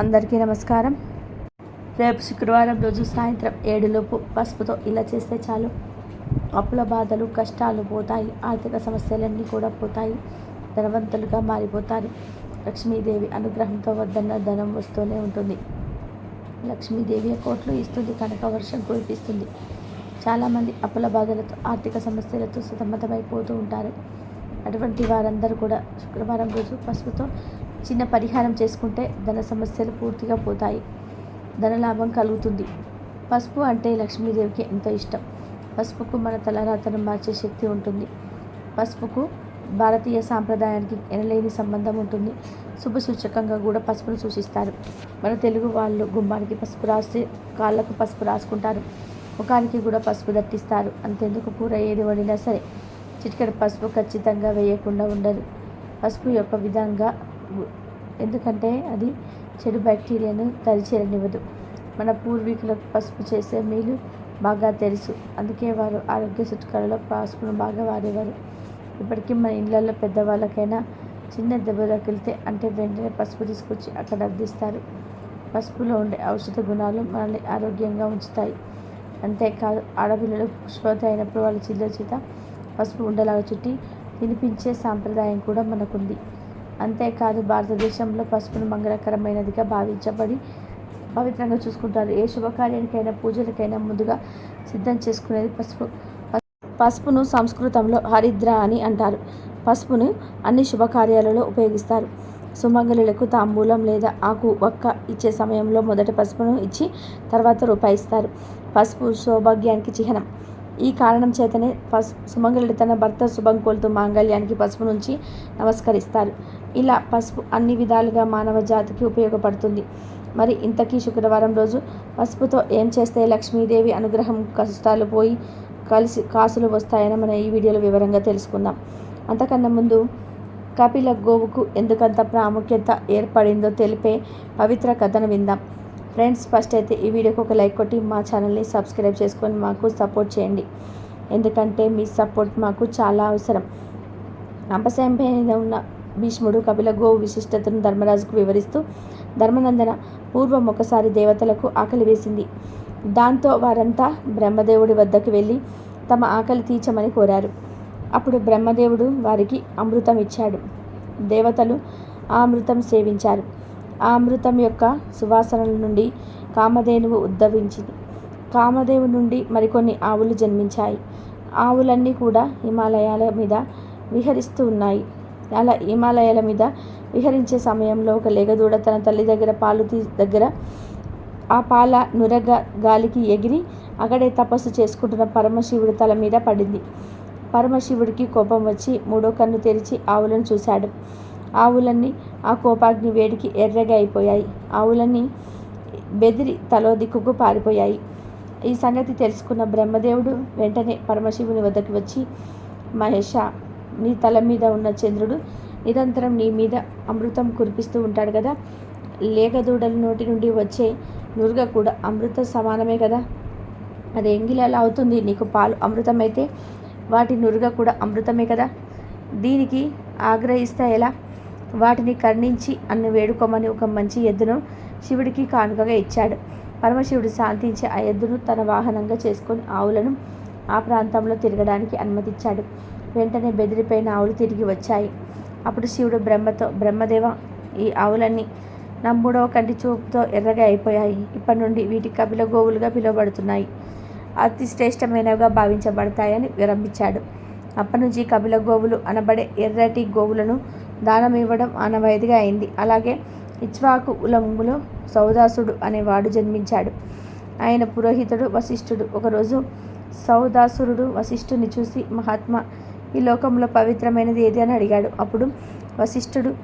అందరికీ నమస్కారం. రేపు శుక్రవారం రోజు సాయంత్రం ఏడులోపు పసుపుతో ఇలా చేస్తే చాలు. అప్పుల బాధలు కష్టాలు పోతాయి. ఆర్థిక సమస్యలన్నీ కూడా పోతాయి. ధనవంతులుగా మారిపోతారు. లక్ష్మీదేవి అనుగ్రహంతో వద్దన్న ధనం వస్తూనే ఉంటుంది. లక్ష్మీదేవి కోట్లు ఇస్తుంది కనుక వర్షం కురిపిస్తుంది. చాలామంది అప్పుల బాధలతో ఆర్థిక సమస్యలతో సతమతమైపోతూ ఉంటారు. అటువంటి వారందరూ కూడా శుక్రవారం రోజు పసుపుతో చిన్న పరిహారం చేసుకుంటే ధన సమస్యలు పూర్తిగా పోతాయి. ధనలాభం కలుగుతుంది. పసుపు అంటే లక్ష్మీదేవికి ఎంతో ఇష్టం. పసుపుకు మన తలరాతను మార్చే శక్తి ఉంటుంది. పసుపుకు భారతీయ సాంప్రదాయానికి ఎనలేని సంబంధం ఉంటుంది. శుభ సూచకంగా కూడా పసుపును సూచిస్తారు. మన తెలుగు వాళ్ళు గుమ్మానికి పసుపు రాసి కాళ్ళకు పసుపు రాసుకుంటారు. ముఖానికి కూడా పసుపు దట్టిస్తారు. అంతెందుకు కూర ఏది వండినా సరే చిటికెడు పసుపు ఖచ్చితంగా వేయకుండా ఉండదు. పసుపు యొక్క విధంగా ఎందుకంటే అది చెడు బ్యాక్టీరియాను తరిచేరనివ్వదు మన పూర్వీకులకు పసుపు చేసే మేలు బాగా తెలుసు. అందుకే వారు ఆరోగ్య చిట్కాలలో పసుపును బాగా వాడేవారు. ఇప్పటికీ మన ఇళ్ళల్లో పెద్దవాళ్ళకైనా చిన్న దెబ్బ తగిలితే అంటే వెంటనే పసుపు తీసుకొచ్చి అక్కడ అందిస్తారు పసుపులో ఉండే ఔషధ గుణాలు మనల్ని ఆరోగ్యంగా ఉంచుతాయి. అంతేకాదు ఆడపిల్లలు పుష్పవతి అయినప్పుడు వాళ్ళ చిల్ల చేత పసుపు ఉండలాగా చుట్టి తినిపించే సాంప్రదాయం కూడా మనకుంది. అంతేకాదు భారతదేశంలో పసుపును మంగళకరమైనదిగా భావించబడి పవిత్రంగా చూసుకుంటారు. ఏ శుభకార్యానికైనా పూజలకైనా ముందుగా సిద్ధం చేసుకునేది పసుపు. పసుపును సంస్కృతంలో హరిద్ర అని అంటారు. పసుపును అన్ని శుభకార్యాలలో ఉపయోగిస్తారు. సుమంగళులకు తాంబూలం లేదా ఆకు ఒక్క ఇచ్చే సమయంలో మొదట పసుపును ఇచ్చి తర్వాత రూపాయి ఇస్తారు. పసుపు సౌభాగ్యానికి చిహ్నం. ఈ కారణం చేతనే పసు సుమంగళుడు తన భర్త శుభం కోలుతూ మాంగళ్యానికి పసుపు నుంచి నమస్కరిస్తారు. ఇలా పసుపు అన్ని విధాలుగా మానవ జాతికి ఉపయోగపడుతుంది. మరి ఇంతకీ శుక్రవారం రోజు పసుపుతో ఏం చేస్తే లక్ష్మీదేవి అనుగ్రహం కష్టాలు పోయి కలిసి కాసులు వస్తాయని మనం ఈ వీడియోలో వివరంగా తెలుసుకుందాం. అంతకన్నా ముందు కపిల గోవుకు ఎందుకంత ప్రాముఖ్యత ఏర్పడిందో తెలిపే పవిత్ర కథను విందాం. ఫ్రెండ్స్ ఫస్ట్ అయితే ఈ వీడియోకి ఒక లైక్ కొట్టి మా ఛానల్ని సబ్స్క్రైబ్ చేసుకొని మాకు సపోర్ట్ చేయండి. ఎందుకంటే మీ సపోర్ట్ మాకు చాలా అవసరం. అంపశయం మీద ఉన్న భీష్ముడు కపిల గోవు విశిష్టతను ధర్మరాజుకు వివరిస్తూ ధర్మనందన పూర్వం ఒకసారి దేవతలకు ఆకలి వేసింది. దాంతో వారంతా బ్రహ్మదేవుడి వద్దకు వెళ్ళి తమ ఆకలి తీర్చమని కోరారు. అప్పుడు బ్రహ్మదేవుడు వారికి అమృతం ఇచ్చాడు. దేవతలు ఆ అమృతం సేవించారు. ఆ అమృతం యొక్క సువాసనల నుండి కామధేనువు ఉద్భవించింది. కామదేవు నుండి మరికొన్ని ఆవులు జన్మించాయి. ఆవులన్నీ కూడా హిమాలయాల మీద విహరిస్తూ ఉన్నాయి. అలా హిమాలయాల మీద విహరించే సమయంలో ఒక లేగదూడ తన తల్లి దగ్గర పాలు తీ దగ్గర ఆ పాల నురగ గాలికి ఎగిరి అక్కడే తపస్సు చేసుకుంటున్న పరమశివుడి తల మీద పడింది. పరమశివుడికి కోపం వచ్చి మూడో కన్ను తెరిచి ఆవులను చూశాడు. ఆవులన్నీ ఆ కోపాగ్ని వేడికి ఎర్రగా అయిపోయాయి. ఆవులన్నీ బెదిరి తలో దిక్కుకు పారిపోయాయి. ఈ సంగతి తెలుసుకున్న బ్రహ్మదేవుడు వెంటనే పరమశివుని వద్దకు వచ్చి మహేష నీ తల మీద ఉన్న చంద్రుడు నిరంతరం నీ మీద అమృతం కురిపిస్తూ ఉంటాడు కదా. లేగదూడల నోటి నుండి వచ్చే నురుగ కూడా అమృత సమానమే కదా. అది ఎంగిలి అవుతుంది. నీకు పాలు అమృతమైతే వాటి నురుగ కూడా అమృతమే కదా. దీనికి ఆగ్రహిస్తే ఎలా? వాటిని కర్ణించి అన్ను వేడుకోమని ఒక మంచి ఎద్దును శివుడికి కానుకగా ఇచ్చాడు. పరమశివుడు శాంతించి ఆ ఎద్దును తన వాహనంగా చేసుకొని ఆవులను ఆ ప్రాంతంలో తిరగడానికి అనుమతించాడు వెంటనే బెదిరిపోయిన ఆవులు తిరిగి వచ్చాయి. అప్పుడు శివుడు బ్రహ్మతో బ్రహ్మదేవ ఈ ఆవులన్నీ నా మూడవ కంటి చూపుతో ఎర్రగా అయిపోయాయి. ఇప్పటి నుండి వీటి కపిల గోవులుగా పిలువబడుతున్నాయి. అతి శ్రేష్టమైనవిగా భావించబడతాయని విరంభించాడు అప్పటి నుంచి కపిల గోవులు అనబడే ఎర్రటి గోవులను దానం ఇవ్వడం ఆనవాయిదిగా అయింది. అలాగే ఇచ్వాకు ఉలంబులో సౌదాసుడు అనేవాడు జన్మించాడు. ఆయన పురోహితుడు వశిష్ఠుడు. ఒకరోజు సౌదాసురుడు వశిష్ఠుని చూసి మహాత్మా ఈ లోకంలో పవిత్రమైనది ఏది అని అడిగాడు. అప్పుడు వశిష్ఠుడు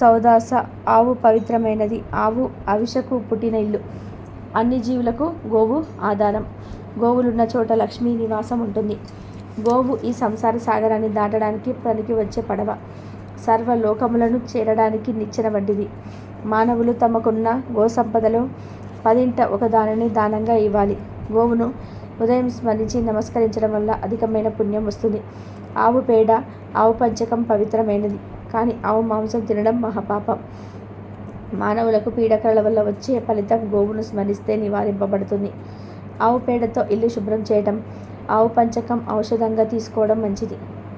సౌదాస ఆవు పవిత్రమైనది ఆవు అవిషకు పుట్టిన ఇల్లు అన్ని జీవులకు గోవు ఆధారం. గోవులున్న చోట లక్ష్మీ నివాసం ఉంటుంది. గోవు ఈ సంసార సాగరాన్ని దాటడానికి పనికి వచ్చే పడవ. సర్వ లోకములను చేరడానికి నిచ్చెన వంటిది మానవులు తమకున్న గో సంపదలో పదింట ఒక దానిని దానంగా ఇవ్వాలి. గోవును ఉదయం స్మరించి నమస్కరించడం వల్ల అధికమైన పుణ్యం వస్తుంది. ఆవు పేడ ఆవు పంచకం పవిత్రమైనది. కానీ ఆవు మాంసం తినడం మహాపాపం. మానవులకు పీడకల వల్ల వచ్చే ఫలితం గోవును స్మరిస్తే నివారింపబడుతుంది. ఆవు పేడతో ఇల్లు శుభ్రం చేయడం ఆవు పంచకం ఔషధంగా తీసుకోవడం మంచిది.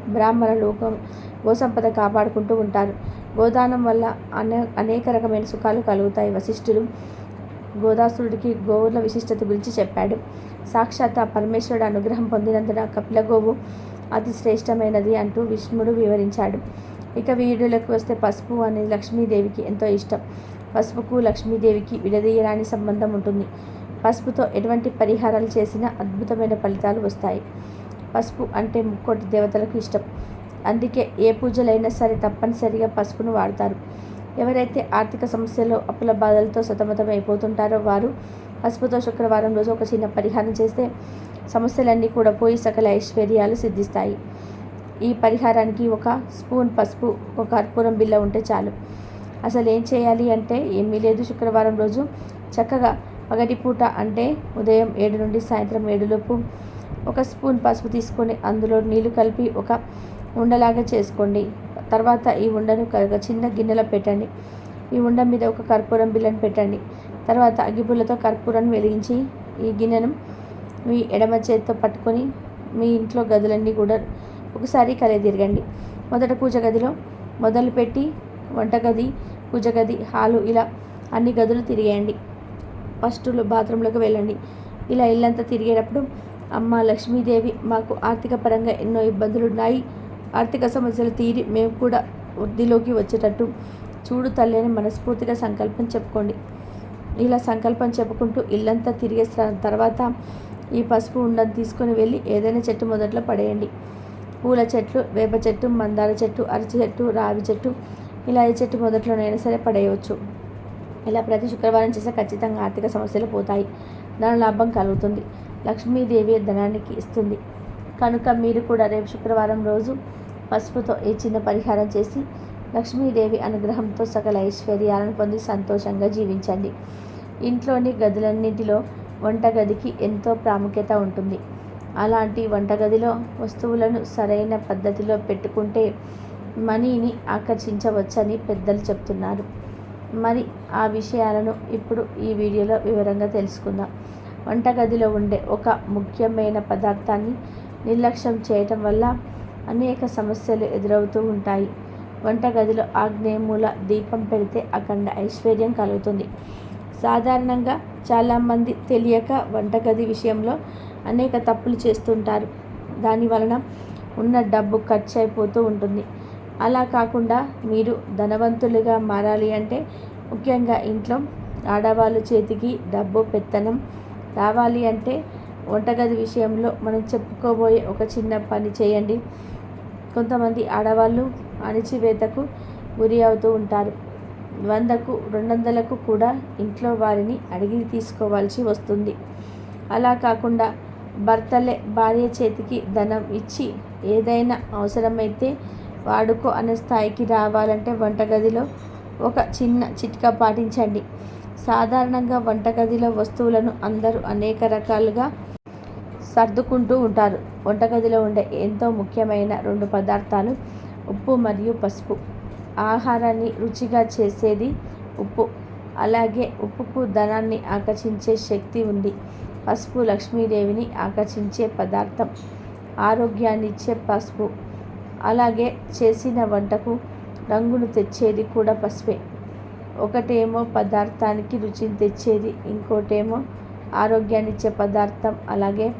బ్రాహ్మణ లోకం గోసంపద కాపాడుకుంటూ ఉంటారు. గోదానం వల్ల అనే అనేక రకమైన సుఖాలు కలుగుతాయి. వశిష్ఠులు గోదాసురుడికి గోవుల విశిష్టత గురించి చెప్పాడు. సాక్షాత్ ఆ పరమేశ్వరుడు అనుగ్రహం పొందినందున కపిల గోవు అతి శ్రేష్టమైనది అంటూ విష్ణుడు వివరించాడు. ఇక వీడులకు వస్తే పసుపు అనేది లక్ష్మీదేవికి ఎంతో ఇష్టం. పసుపుకు లక్ష్మీదేవికి విడదీయరాని సంబంధం ఉంటుంది. పసుపుతో ఎటువంటి పరిహారాలు చేసినా అద్భుతమైన ఫలితాలు వస్తాయి. పసుపు అంటే ముక్కోటి దేవతలకు ఇష్టం. అందుకే ఏ పూజలైనా సరే తప్పనిసరిగా పసుపును వాడతారు. ఎవరైతే ఆర్థిక సమస్యలు అప్పుల బాధలతో సతమతం అయిపోతుంటారో వారు పసుపుతో శుక్రవారం రోజు ఒక చిన్న పరిహారం చేస్తే సమస్యలన్నీ కూడా పోయి సకల ఐశ్వర్యాలు సిద్ధిస్తాయి. ఈ పరిహారానికి ఒక స్పూన్ పసుపు ఒక కర్పూరం బిల్ల ఉంటే చాలు. అసలు ఏం చేయాలి అంటే ఏమీ లేదు శుక్రవారం రోజు. చక్కగా పగటి పూట అంటే ఉదయం ఏడు నుండి సాయంత్రం ఏడులోపు ఒక స్పూన్ పసుపు తీసుకొని అందులో నీళ్ళు కలిపి ఒక ఉండలాగా చేసుకోండి. తర్వాత ఈ ఉండను చిన్న గిన్నెలో పెట్టండి. ఈ ఉండ మీద ఒక కర్పూరం బిల్లను పెట్టండి. తర్వాత అగ్గిపుల్లతో కర్పూరాన్ని వెలిగించి ఈ గిన్నెను మీ ఎడమ చేతితో పట్టుకొని మీ ఇంట్లో గదులన్నీ కూడా ఒకసారి తిరగండి. మొదట పూజ గదిలో మొదలుపెట్టి వంటగది పూజ గది హాలు ఇలా అన్ని గదులు తిరిగేయండి. ఫస్ట్ బాత్రూంలోకి వెళ్ళండి. ఇలా ఇల్లంతా తిరిగేటప్పుడు అమ్మ లక్ష్మీదేవి మాకు ఆర్థిక పరంగా ఎన్నో ఇబ్బందులు ఉన్నాయి ఆర్థిక సమస్యలు తీరి మేము కూడా వృద్ధిలోకి వచ్చేటట్టు చూడు తల్లి అని మనస్ఫూర్తిగా సంకల్పం చెప్పుకోండి. ఇలా సంకల్పం చెప్పుకుంటూ ఇల్లంతా తిరిగే తర్వాత ఈ పసుపు ఉండని తీసుకొని వెళ్ళి ఏదైనా చెట్టు మొదట్లో పడేయండి. పూల చెట్లు వేప చెట్టు మందార చెట్టు అరచి చెట్టు రావి చెట్టు ఇలా ఏ చెట్టు మొదట్లోనైనా సరే పడేయవచ్చు ఇలా ప్రతి శుక్రవారం చేస్తే ఖచ్చితంగా ఆర్థిక సమస్యలు పోతాయి. దాని లాభం కలుగుతుంది. లక్ష్మీదేవి ధనానికి ఇస్తుంది. కనుక మీరు కూడా రేపు శుక్రవారం రోజు పసుపుతో ఈ చిన్న పరిహారం చేసి లక్ష్మీదేవి అనుగ్రహంతో సకల ఐశ్వర్యాలను పొంది సంతోషంగా జీవించండి. ఇంట్లోని గదులన్నింటిలో వంటగదికి ఎంతో ప్రాముఖ్యత ఉంటుంది. అలాంటి వంటగదిలో వస్తువులను సరైన పద్ధతిలో పెట్టుకుంటే మనీని ఆకర్షించవచ్చని పెద్దలు చెప్తున్నారు. మరి ఆ విషయాలను ఇప్పుడు ఈ వీడియోలో వివరంగా తెలుసుకుందాం. వంటగదిలో ఉండే ఒక ముఖ్యమైన పదార్థాన్ని నిర్లక్ష్యం చేయటం వల్ల అనేక సమస్యలు ఎదురవుతూ ఉంటాయి. వంటగదిలో ఆగ్నేయమూల దీపం పెడితే అఖండ ఐశ్వర్యం కలుగుతుంది. సాధారణంగా చాలామంది తెలియక వంటగది విషయంలో అనేక తప్పులు చేస్తుంటారు. దాని వలన ఉన్న డబ్బు ఖర్చు అయిపోతూ ఉంటుంది. అలా కాకుండా మీరు ధనవంతులుగా మారాలి అంటే ముఖ్యంగా ఇంట్లో ఆడవాళ్ళ చేతికి డబ్బు పెత్తనం రావాలి అంటే వంటగది విషయంలో మనం చెప్పుకోబోయే ఒక చిన్న పని చేయండి. కొంతమంది ఆడవాళ్ళు అణిచివేతకు గురి అవుతూ ఉంటారు. వందకు రెండు వందలకు కూడా ఇంట్లో వారిని అడిగి తీసుకోవాల్సి వస్తుంది. అలా కాకుండా భర్తలే భార్య చేతికి ధనం ఇచ్చి ఏదైనా అవసరమైతే వాడుకో అనే స్థాయికి రావాలంటే వంటగదిలో ఒక చిన్న చిట్కా పాటించండి. సాధారణంగా వంటగదిలో వస్తువులను అందరూ అనేక రకాలుగా సర్దుకుంటూ ఉంటారు. వంటగదిలో ఉండే ఎంతో ముఖ్యమైన రెండు పదార్థాలు ఉప్పు మరియు పసుపు. ఆహారాన్ని రుచిగా చేసేది ఉప్పు. అలాగే ఉప్పుకు ధనాన్ని ఆకర్షించే శక్తి ఉంది. పసుపు లక్ష్మీదేవిని ఆకర్షించే పదార్థం. ఆరోగ్యాన్ని ఇచ్చే పసుపు. అలాగే చేసిన వంటకు రంగును తెచ్చేది కూడా పసుపే. ఒకటేమో పదార్థానికి రుచిని తెచ్చేది ఇంకోటేమో ఆరోగ్యాన్నిచ్చే పదార్థం. అలాగే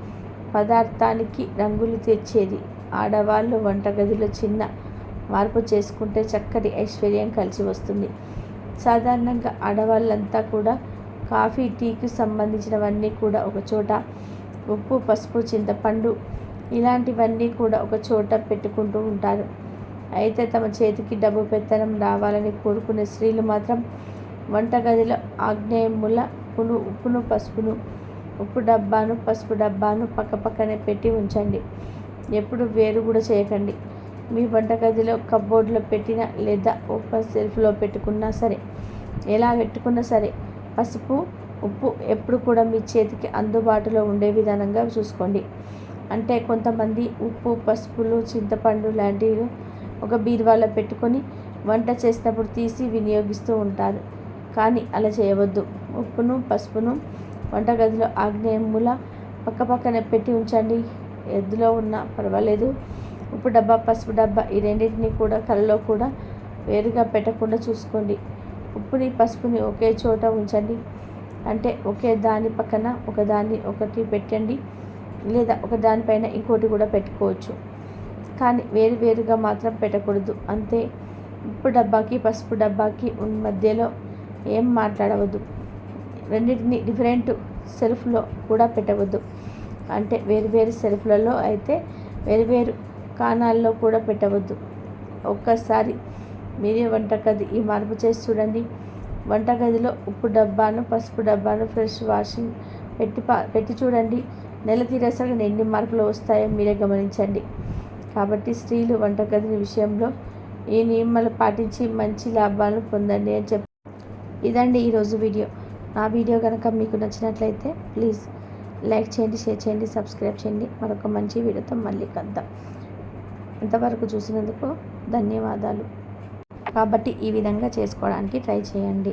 పదార్థానికి రంగులు తెచ్చేది. ఆడవాళ్ళు వంటగదిలో చిన్న మార్పు చేసుకుంటే చక్కటి ఐశ్వర్యం కలిసి వస్తుంది. సాధారణంగా ఆడవాళ్ళంతా కూడా కాఫీ టీకి సంబంధించినవన్నీ కూడా ఒక చోట ఉప్పు పసుపు చింతపండు ఇలాంటివన్నీ కూడా ఒక చోట పెట్టుకుంటూ ఉంటారు. అయితే తమ చేతికి డబ్బు పెత్తనం రావాలని కోరుకునే స్త్రీలు మాత్రం వంటగదిలో ఆగ్నేయముల ఉప్పును ఉప్పును పసుపును ఉప్పు డబ్బాను పసుపు డబ్బాను పక్కపక్కనే పెట్టి ఉంచండి. ఎప్పుడు వేరు కూడా చేయకండి. మీ వంటగదిలో కబోర్డ్లో పెట్టిన లేదా ఓపెన్ సెల్ఫ్లో పెట్టుకున్నా సరే ఎలా పెట్టుకున్నా సరే పసుపు ఉప్పు ఎప్పుడు కూడా మీ చేతికి అందుబాటులో ఉండే విధానంగా చూసుకోండి. అంటే కొంతమంది ఉప్పు పసుపులు చింతపండు లాంటివి ఒక బీరువాలో పెట్టుకొని వంట చేసినప్పుడు తీసి వినియోగిస్తూ ఉంటారు. కానీ అలా చేయవద్దు. ఉప్పును పసుపును వంటగదిలో ఆగ్నేయ మూల పక్క పక్కనే పెట్టి ఉంచండి. ఎద్దులో ఉన్నా పర్వాలేదు. ఉప్పు డబ్బా పసుపు డబ్బా ఈ రెండింటిని కూడా కళ్ళలో కూడా వేరుగా పెట్టకుండా చూసుకోండి. ఉప్పుని పసుపుని ఒకే చోట ఉంచండి. అంటే ఒకే దాని పక్కన ఒకదాన్ని ఒకటి పెట్టండి. లేదా ఒక దానిపైన ఇంకోటి కూడా పెట్టుకోవచ్చు. కానీ వేరు వేరుగా మాత్రం పెట్టకూడదు. అంతే. ఉప్పు డబ్బాకి పసుపు డబ్బాకి మధ్యలో ఏం మాట్లాడవద్దు. రెండింటిని డిఫరెంట్ సెల్ఫ్లో కూడా పెట్టవద్దు. అంటే వేరు వేరు సెల్ఫ్లలో అయితే వేరువేరు కాణాల్లో కూడా పెట్టవద్దు. ఒక్కసారి మీరే వంటగది ఈ మార్పు చేసి చూడండి. వంటగదిలో ఉప్పు డబ్బాను పసుపు డబ్బాను ఫ్రెష్ వాషింగ్ పెట్టి పెట్టి చూడండి. నెల తీరేసరికి ఎన్ని మార్పులు వస్తాయో మీరే గమనించండి. కాబట్టి స్త్రీలు వంటగది విషయంలో ఈ నియమాలు పాటించి మంచి లాభాలను పొందండి అని చెప్పి ఇదండి ఈరోజు వీడియో. నా వీడియో కనుక మీకు నచ్చినట్లయితే ప్లీజ్ లైక్ చేయండి షేర్ చేయండి సబ్స్క్రైబ్ చేయండి. మరొక మంచి వీడియోతో మళ్ళీ కద్దాం ఇంతవరకు చూసినందుకు ధన్యవాదాలు. కాబట్టి ఈ విధంగా చేసుకోవడానికి ట్రై చేయండి.